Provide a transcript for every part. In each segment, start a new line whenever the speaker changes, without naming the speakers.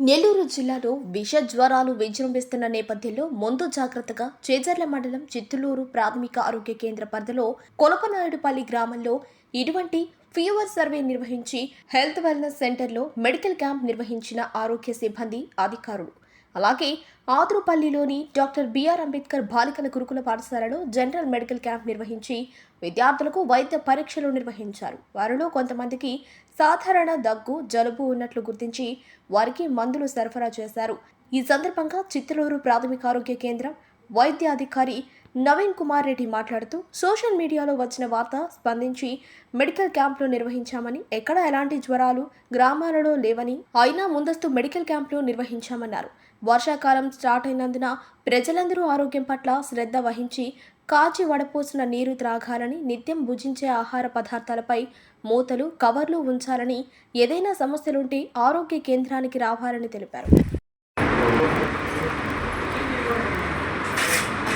నెల్లూరు జిల్లాలో విష జ్వరాలు విజృంభిస్తున్న నేపథ్యంలో ముందు జాగ్రత్తగా చేజర్ల మండలం చిత్తలూరు ప్రాథమిక ఆరోగ్య కేంద్ర పరిధిలో కొలపనాయుడుపల్లి గ్రామంలో ఇటువంటి ఫీవర్ సర్వే నిర్వహించి హెల్త్ వెల్నెస్ సెంటర్లో మెడికల్ క్యాంప్ నిర్వహించిన ఆరోగ్య సిబ్బంది అధికారులు. అలాగే ఆదురుపల్లిలోని డాక్టర్ బిఆర్ అంబేద్కర్ బాలికల గురుకుల పాఠశాలలో జనరల్ మెడికల్ క్యాంప్ నిర్వహించి విద్యార్థులకు వైద్య పరీక్షలు నిర్వహించారు. వారిలో కొంతమందికి సాధారణ దగ్గు జలుబు ఉన్నట్లు గుర్తించి వారికి మందులు సరఫరా చేశారు. ఈ సందర్భంగా చిత్తలూరు ప్రాథమిక ఆరోగ్య కేంద్రం వైద్య అధికారి నవీన్ కుమార్ రెడ్డి మాట్లాడుతూ సోషల్ మీడియాలో వచ్చిన వార్త స్పందించి మెడికల్ క్యాంపులు నిర్వహించామని ఎక్కడ ఎలాంటి జ్వరాలు గ్రామాలలో లేవని అయినా ముందస్తు మెడికల్ క్యాంపులు నిర్వహించామన్నారు. వర్షాకాలం స్టార్ట్ అయినందున ప్రజలందరూ ఆరోగ్యం పట్ల శ్రద్ధ వహించి కాచి వడపోసిన నీరు త్రాగాలని నిత్యం భుజించే ఆహార పదార్థాలపై మూతలు కవర్లు ఉంచాలని ఏదైనా సమస్యలుంటే ఆరోగ్య కేంద్రానికి రావాలని తెలిపారు.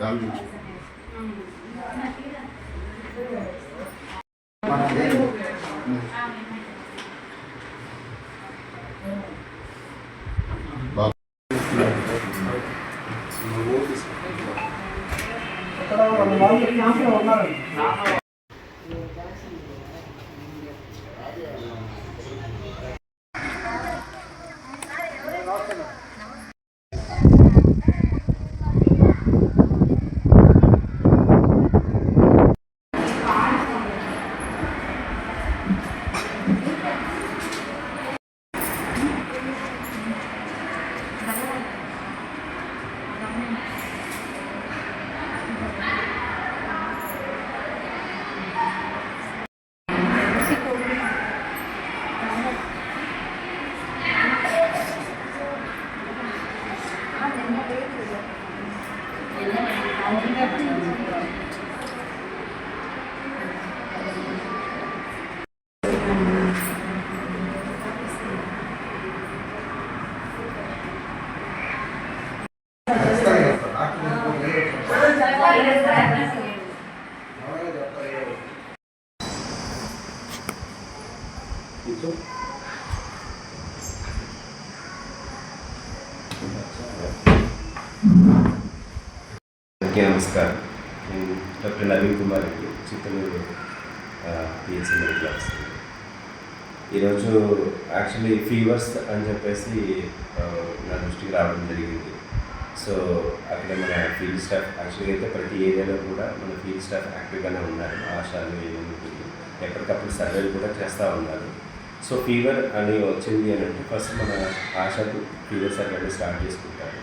గాలి పీల్చుకున్నారు
అందరికీ నమస్కారం నేను doctor Naveen Kumar Reddy Chittoor PHC medical officer ఈరోజు యాక్చువల్లీ ఫీవర్స్ అని చెప్పేసి uh, నా దృష్టికి రావడం జరిగింది. సో అక్కడ మన ఫీల్డ్ స్టాఫ్ యాక్చువల్గా అయితే ప్రతి ఏరియాలో కూడా మన ఫీల్డ్ స్టాఫ్ యాక్టివ్గానే ఉన్నారు. ఆశాలు ఏమైనా ఎప్పటికప్పుడు సర్వేలు కూడా చేస్తూ ఉన్నారు. సో ఫీవర్ అని వచ్చింది అని అంటే ఫస్ట్ మన ఆశకు ఫీవర్ సర్వేలు స్టార్ట్ చేసుకుంటారు.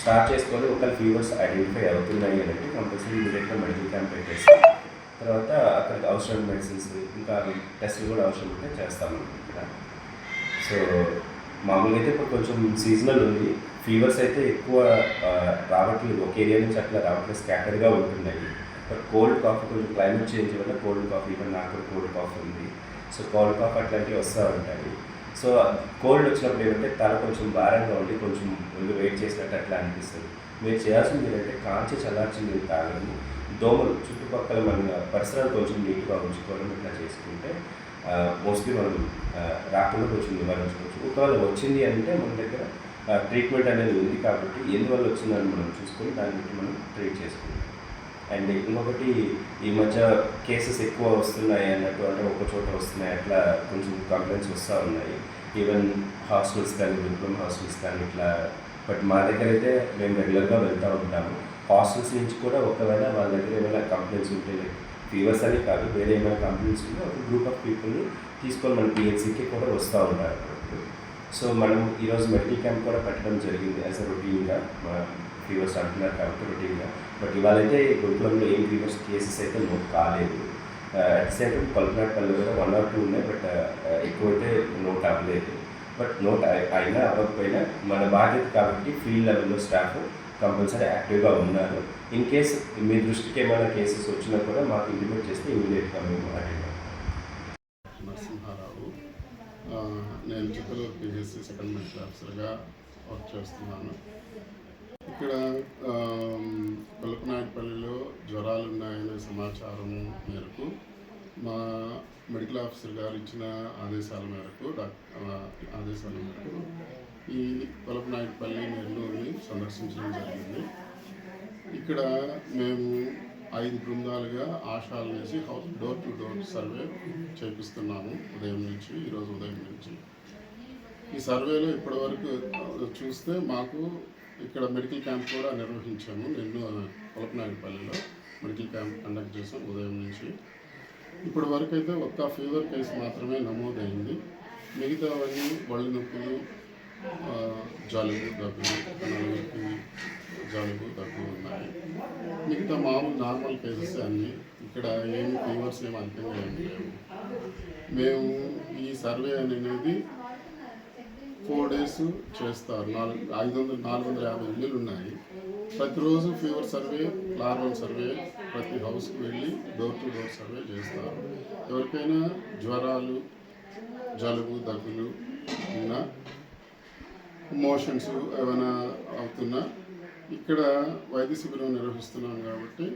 స్టార్ట్ చేసుకొని ఒకవేళ ఫీవర్స్ ఐడెంటిఫై అవుతున్నాయి అని అంటే కంపల్సరీ ఇమీడియట్గా మెడికల్ క్యాంప్ పెట్టేసి తర్వాత అక్కడికి అవసరం మెడిసిన్స్ ఇంకా టెస్ట్లు కూడా అవసరం ఉంటే చేస్తాము ఇక్కడ సో మామూలుగా అయితే ఇప్పుడు కొంచెం సీజనల్ ఉంది. ఫీవర్స్ అయితే ఎక్కువ రావట్లేదు. ఒక ఏరియా నుంచి అట్లా రావట్లేదు. స్కాటర్గా ఉంటున్నాయి. బట్ కోల్డ్ కాఫ్ కొంచెం క్లైమేట్ చేంజ్ వల్ల కోల్డ్ కాఫ్ ఈవెన్ నాకు కోల్డ్ కాఫ్ ఉంది. సో కోల్డ్ కాఫ్ అట్లాంటివి వస్తూ ఉంటాయి. సో కోల్డ్ వచ్చినప్పుడు ఏంటంటే తల కొంచెం భారంగా ఉండి కొంచెం ఒళ్ళు వెయిట్ చేసినట్టు అట్లా అనిపిస్తుంది. మీరు చేయాల్సింది ఏంటంటే కాంచి చల్లార్చి మీరు తాగడం దోమలు చుట్టుపక్కల మన పరిసరాలు కొంచెం నీట్గా ఉంచుకోవడం ఇట్లా చేసుకుంటే మోస్ట్లీ మనం రాకుండా కొంచెం నివారించుకోవచ్చు. ఒకవేళ వచ్చింది అంటే మన దగ్గర ట్రీట్మెంట్ అనేది ఉంది కాబట్టి ఎందువల్ల వచ్చిందని మనం చూసుకొని దాన్ని బట్టి మనం ట్రీట్ చేసుకుంటాం. అండ్ ఇంకొకటి ఈ మధ్య కేసెస్ ఎక్కువ వస్తున్నాయి అన్నట్టు అంటే ఒక చోట వస్తున్నాయి అట్లా కొంచెం కంప్లైంట్స్ వస్తూ ఉన్నాయి. ఈవెన్ హాస్టల్స్ కానీ డిప్లొమా హాస్టల్స్ కానీ ఇట్లా. బట్ మా దగ్గర అయితే మేము రెగ్యులర్గా వెళ్తూ ఉంటాము. హాస్టల్స్ నుంచి కూడా ఒకవేళ వాళ్ళ దగ్గర ఏమైనా కంప్లైంట్స్ ఉంటే ఫీవర్స్ అని కాదు వేరే ఏమైనా కంప్లైంట్స్ ఉంటే ఒక గ్రూప్ ఆఫ్ పీపుల్ని తీసుకొని మన పిహెచ్సికి కూడా వస్తూ ఉంటారు. సో మనం ఈరోజు మెడికల్ క్యాంప్ కూడా పెట్టడం జరిగింది యాజ్ అ రొటీన్గా ఫీవర్స్ అంటున్నారు కాబట్టి రొటీన్గా బట్ ఇవాళ అయితే గుంటూరులో ఏం ఫీవర్స్ కేసెస్ అయితే నోట్ కాలేదు. అట్ సేమ్ టైం పల్నాడుపల్లి కూడా వన్ ఆర్ టూ ఉన్నాయి బట్ uh, uh, ఎక్కువైతే నోట్ అవ్వలేదు బట్ నోట్ అయినా అవ్వకపోయినా మన బాధ్యత కాబట్టి ఫీల్డ్ లెవెల్లో స్టాఫ్ కంపల్సరీ యాక్టివ్గా ఉన్నారు. ఇన్ కేస్ మీ దృష్టికి ఏమైనా కేసెస్ వచ్చినా కూడా మాకు ఇంటిమేట్ చేస్తే ఇమీడియట్గా మేము అటెండ్
నరసింహారావు నేను చిత్తూరు పిహెచ్సి సెకండ్ మెడికల్ ఆఫీసర్గా వర్క్ చేస్తున్నాను. ఇక్కడ కొలపనాయకపల్లిలో జ్వరాలు ఉన్నాయనే సమాచారం మేరకు మా మెడికల్ ఆఫీసర్ గారు ఇచ్చిన ఆదేశాల మేరకు ఆదేశాల మేరకు ఈ కొలపనాయకపల్లి నెల్లూరుని సందర్శించడం జరిగింది. ఇక్కడ మేము ఐదు బృందాలుగా ఆశాలు వేసి house door to door survey చేపిస్తున్నాము ఉదయం నుంచి ఈరోజు ఉదయం నుంచి. ఈ సర్వేలో ఇప్పటివరకు చూస్తే మాకు ఇక్కడ మెడికల్ క్యాంప్ కూడా నిర్వహించాము. నిన్ను కొలపనాయుడుపల్లిలో మెడికల్ క్యాంప్ కండక్ట్ చేసాం ఉదయం నుంచి. ఇప్పటి వరకు అయితే ఒక్క ఫీవర్ కేసు మాత్రమే నమోదైంది. మిగతావన్నీ ఒళ్ళు నొప్పులు జలుబు దగ్గు ఒక నలుగురికి జలుబు దగ్గు ఉన్నాయి. మిగతా మామూలు నార్మల్ కేసెస్ అన్నీ ఇక్కడ ఏమి ఫీవర్స్ ఏమి అంతంగా ఏమి లేవు. మేము ఈ సర్వే అనేది ఫోర్ డేస్ చేస్తారు. నాలుగు ఐదు వందల నాలుగు వందల యాభై ఇల్లులు ఉన్నాయి ప్రతిరోజు ఫీవర్ సర్వే లార్వల్ సర్వే ప్రతి హౌస్కి వెళ్ళి డోర్ టు డోర్ సర్వే చేస్తారు. ఎవరికైనా జ్వరాలు జలుబు దగ్గులు ఉన్నా మోషన్స్ ఏమైనా అవుతున్నా ఇక్కడ వైద్య శిబిరం నిర్వహిస్తున్నాం కాబట్టి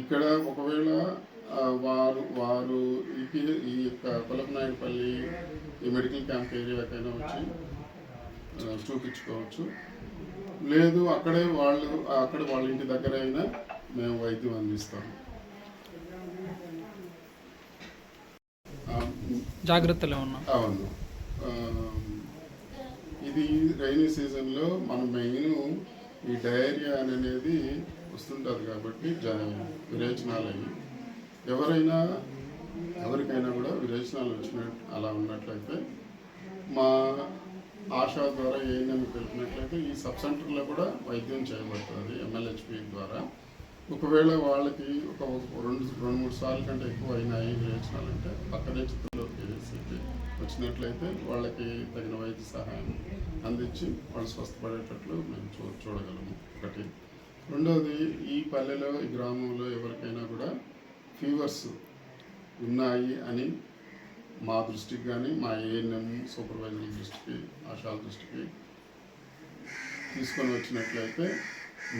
ఇక్కడ ఒకవేళ వారు వారు ఈ యొక్క కొలపనాయుడుపల్లి ఈ మెడికల్ క్యాంప్ ఏరియాకైనా వచ్చి చూపించుకోవచ్చు. లేదు అక్కడే వాళ్ళు అక్కడ వాళ్ళ ఇంటి దగ్గర అయినా మేము వైద్యం అందిస్తాం.
జాగ్రత్తలు ఏమన్నా
అవును. ఇది రైనీ సీజన్లో మనం మెయిన్ ఈ డయేరియా అనేది వస్తుంటుంది కాబట్టి జ విరేచనాలు అవి ఎవరైనా ఎవరికైనా కూడా విరేచనాలు వచ్చినట్టు అలా ఉన్నట్లయితే మా ఆశా ద్వారా ఏఎన్ఎం వెళ్ళినట్లయితే ఈ సబ్ సెంటర్లో కూడా వైద్యం చేయబడుతుంది ఎంఎల్హెచ్పి ద్వారా. ఒకవేళ వాళ్ళకి ఒక రెండు రెండు మూడు సార్లు కంటే ఎక్కువ అయినాయి విరేచనాలు అంటే పక్కనే చిత్రంలోకి సిటీ వచ్చినట్లయితే వాళ్ళకి తగిన వైద్య సహాయం అందించి వాళ్ళు స్వస్థపడేటట్లు మేము చూ చూడగలము. ఒకటి. రెండవది ఈ పల్లెలో ఈ గ్రామంలో ఎవరికైనా కూడా ఫీవర్స్ ఉన్నాయి అని మా దృష్టికి కానీ మా ఏఎన్ఎం సూపర్వైజర్ దృష్టికి ఆశాల దృష్టికి తీసుకొని వచ్చినట్లయితే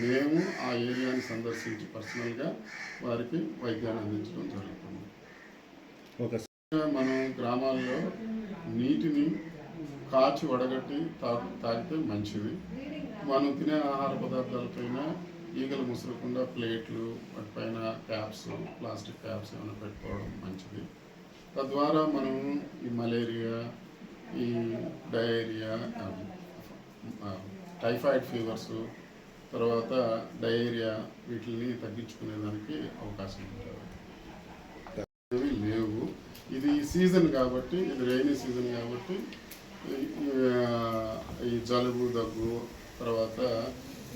మేము ఆ ఏరియాని సందర్శించి పర్సనల్గా వారికి వైద్యాన్ని అందించడం జరుగుతుంది. మనం గ్రామాల్లో నీటిని కాచి వడగట్టి తాగు తాగితే మంచిది. మనం తినే ఆహార పదార్థాలపైన ఈగలు ముసరకుండా ప్లేట్లు వాటిపైన క్యాప్స్ ప్లాస్టిక్ క్యాప్స్ ఏమైనా పెట్టుకోవడం మంచిది. తద్వారా మనం ఈ మలేరియా ఈ డయేరియా టైఫాయిడ్ ఫీవర్స్ తర్వాత డయేరియా వీటిని తగ్గించుకునేదానికి అవకాశం ఉంటుంది. లేవు. ఇది సీజన్ కాబట్టి ఇది రైనీ సీజన్ కాబట్టి ఈ జలుబు దగ్గు తర్వాత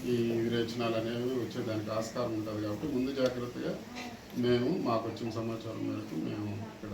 ఈ విరేచనాలు అనేవి వచ్చేదానికి ఆస్కారం ఉంటుంది కాబట్టి ముందు జాగ్రత్తగా మేము మాకు వచ్చిన సమాచారం మేరకు మేము ఇక్కడ